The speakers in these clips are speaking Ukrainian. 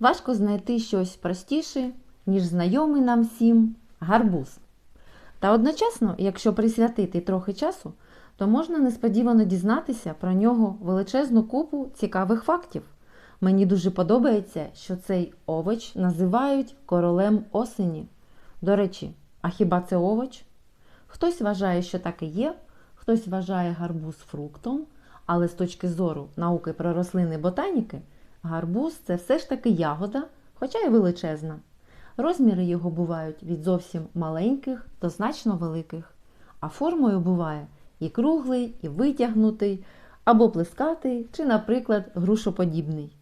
Важко знайти щось простіше, ніж знайомий нам всім гарбуз. Та одночасно, якщо присвятити трохи часу, то можна несподівано дізнатися про нього величезну купу цікавих фактів. Мені дуже подобається, що цей овоч називають королем осені. До речі, а хіба це овоч? Хтось вважає, що так і є, хтось вважає гарбуз фруктом, але з точки зору науки про рослини ботаніки, гарбуз це все ж таки ягода, хоча й величезна. Розміри його бувають від зовсім маленьких до значно великих, а формою буває і круглий, і витягнутий, або плескатий, чи, наприклад, грушоподібний.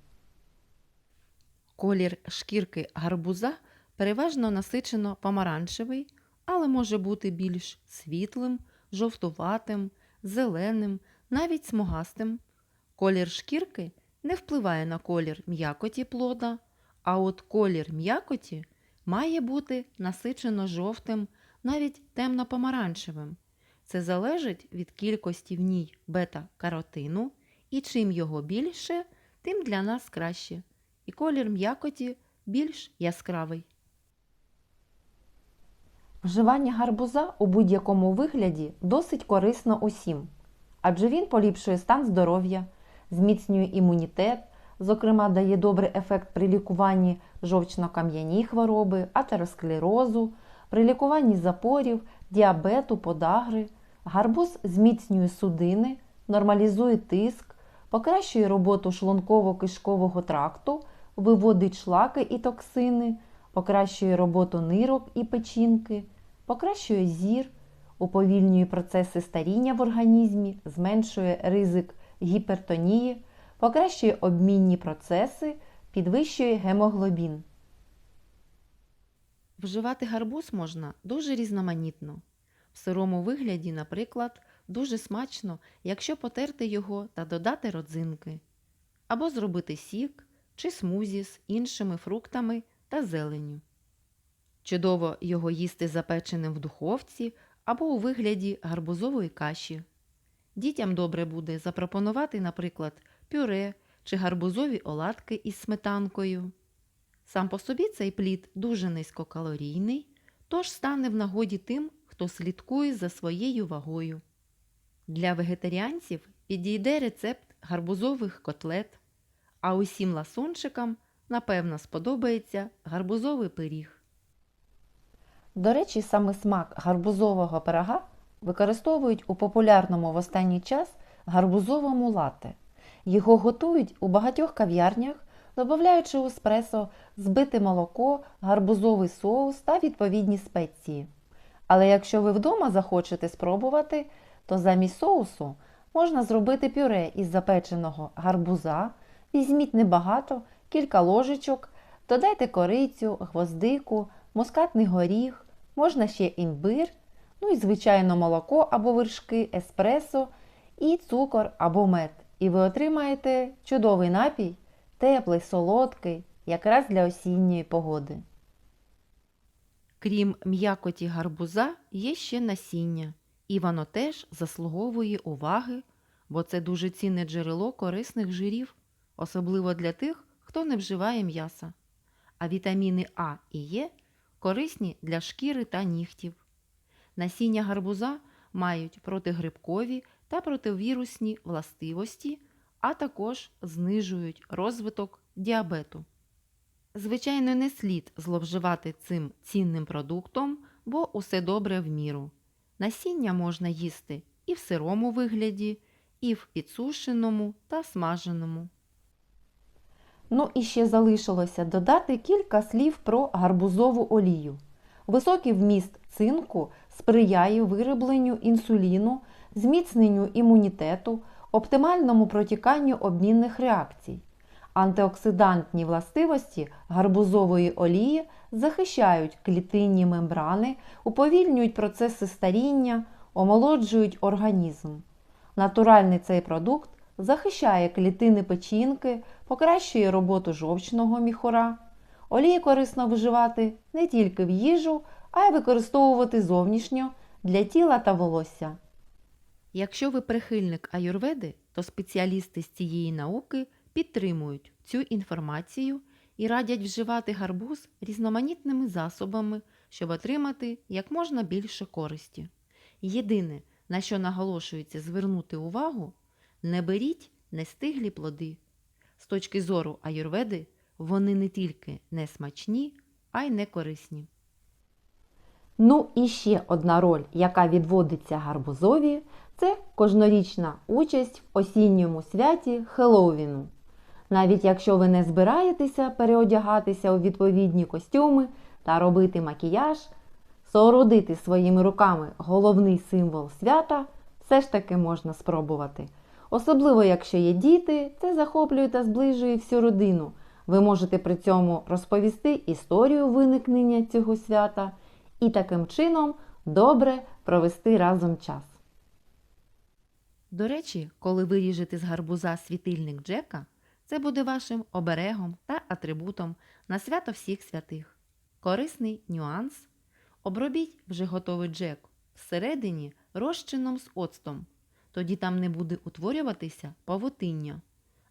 Колір шкірки гарбуза переважно насичено помаранчевий, але може бути більш світлим, жовтуватим, зеленим, навіть смугастим. Колір шкірки не впливає на колір м'якоті плода, а от колір м'якоті має бути насичено жовтим, навіть темно-помаранчевим. Це залежить від кількості в ній бета-каротину, і чим його більше, тим для нас краще. І колір м'якоті більш яскравий. Вживання гарбуза у будь-якому вигляді досить корисно усім, адже він поліпшує стан здоров'я, зміцнює імунітет, зокрема дає добрий ефект при лікуванні жовчно-кам'яній хвороби, атеросклерозу, при лікуванні запорів, діабету, подагри. Гарбуз зміцнює судини, нормалізує тиск, покращує роботу шлунково-кишкового тракту, виводить шлаки і токсини, покращує роботу нирок і печінки, покращує зір, уповільнює процеси старіння в організмі, зменшує ризик гіпертонії, покращує обмінні процеси, підвищує гемоглобін. Вживати гарбуз можна дуже різноманітно. В сирому вигляді, наприклад, дуже смачно, якщо потерти його та додати родзинки, або зробити сік чи смузі з іншими фруктами та зеленню. Чудово його їсти запеченим в духовці або у вигляді гарбузової каші. Дітям добре буде запропонувати, наприклад, пюре чи гарбузові оладки із сметанкою. Сам по собі цей плід дуже низькокалорійний, тож стане в нагоді тим, хто слідкує за своєю вагою. Для вегетаріанців підійде рецепт гарбузових котлет, а усім ласунчикам, напевно, сподобається гарбузовий пиріг. До речі, саме смак гарбузового пирога використовують у популярному в останній час гарбузовому латте. Його готують у багатьох кав'ярнях, додаючи у еспресо збите молоко, гарбузовий соус та відповідні спеції. Але якщо ви вдома захочете спробувати, то замість соусу можна зробити пюре із запеченого гарбуза, візьміть небагато, кілька ложечок, додайте корицю, гвоздику, мускатний горіх, можна ще імбир, ну і звичайно молоко або вершки, еспресо і цукор або мед. І ви отримаєте чудовий напій, теплий, солодкий, якраз для осінньої погоди. Крім м'якоті гарбуза, є ще насіння, і воно теж заслуговує уваги, бо це дуже цінне джерело корисних жирів, особливо для тих, хто не вживає м'яса. А вітаміни А і Е корисні для шкіри та нігтів. Насіння гарбуза мають протигрибкові та противірусні властивості, а також знижують розвиток діабету. Звичайно, не слід зловживати цим цінним продуктом, бо усе добре в міру. Насіння можна їсти і в сирому вигляді, і в підсушеному та смаженому. Ну і ще залишилося додати кілька слів про гарбузову олію. Високий вміст цинку сприяє виробленню інсуліну, зміцненню імунітету, оптимальному протіканню обмінних реакцій. Антиоксидантні властивості гарбузової олії захищають клітинні мембрани, уповільнюють процеси старіння, омолоджують організм. Натуральний цей продукт захищає клітини печінки, покращує роботу жовчного міхура. Олії корисно вживати не тільки в їжу, а й використовувати зовнішньо для тіла та волосся. Якщо ви прихильник аюрведи, то спеціалісти з цієї науки підтримують цю інформацію і радять вживати гарбуз різноманітними засобами, щоб отримати як можна більше користі. Єдине, на що наголошується звернути увагу, не беріть нестиглі плоди. З точки зору аюрведи, вони не тільки не смачні, а й не корисні. Ну і ще одна роль, яка відводиться гарбузові, це кожнорічна участь в осінньому святі Хеллоуіну. Навіть якщо ви не збираєтеся переодягатися у відповідні костюми та робити макіяж, соорудити своїми руками головний символ свята все ж таки можна спробувати. Особливо, якщо є діти, це захоплює та зближує всю родину. Ви можете при цьому розповісти історію виникнення цього свята і таким чином добре провести разом час. До речі, коли ви ріжете з гарбуза світильник Джека, це буде вашим оберегом та атрибутом на свято всіх святих. Корисний нюанс. Обробіть вже готовий джек всередині розчином з оцтом. Тоді там не буде утворюватися павутиння.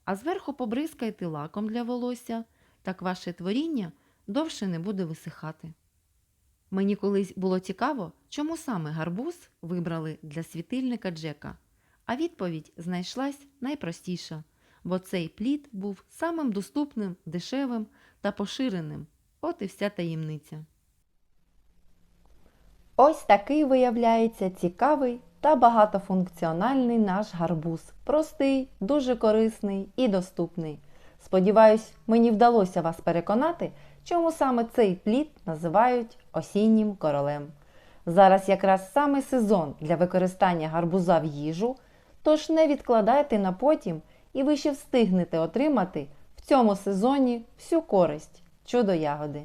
А зверху побризкайте лаком для волосся, так ваше творіння довше не буде висихати. Мені колись було цікаво, чому саме гарбуз вибрали для світильника Джека. А відповідь знайшлась найпростіша, бо цей плід був самим доступним, дешевим та поширеним. От і вся таємниця. Ось такий виявляється цікавий та багатофункціональний наш гарбуз. Простий, дуже корисний і доступний. Сподіваюсь, мені вдалося вас переконати, чому саме цей плід називають осіннім королем. Зараз якраз саме сезон для використання гарбуза в їжу, тож не відкладайте на потім і ви ще встигнете отримати в цьому сезоні всю користь чудо ягоди.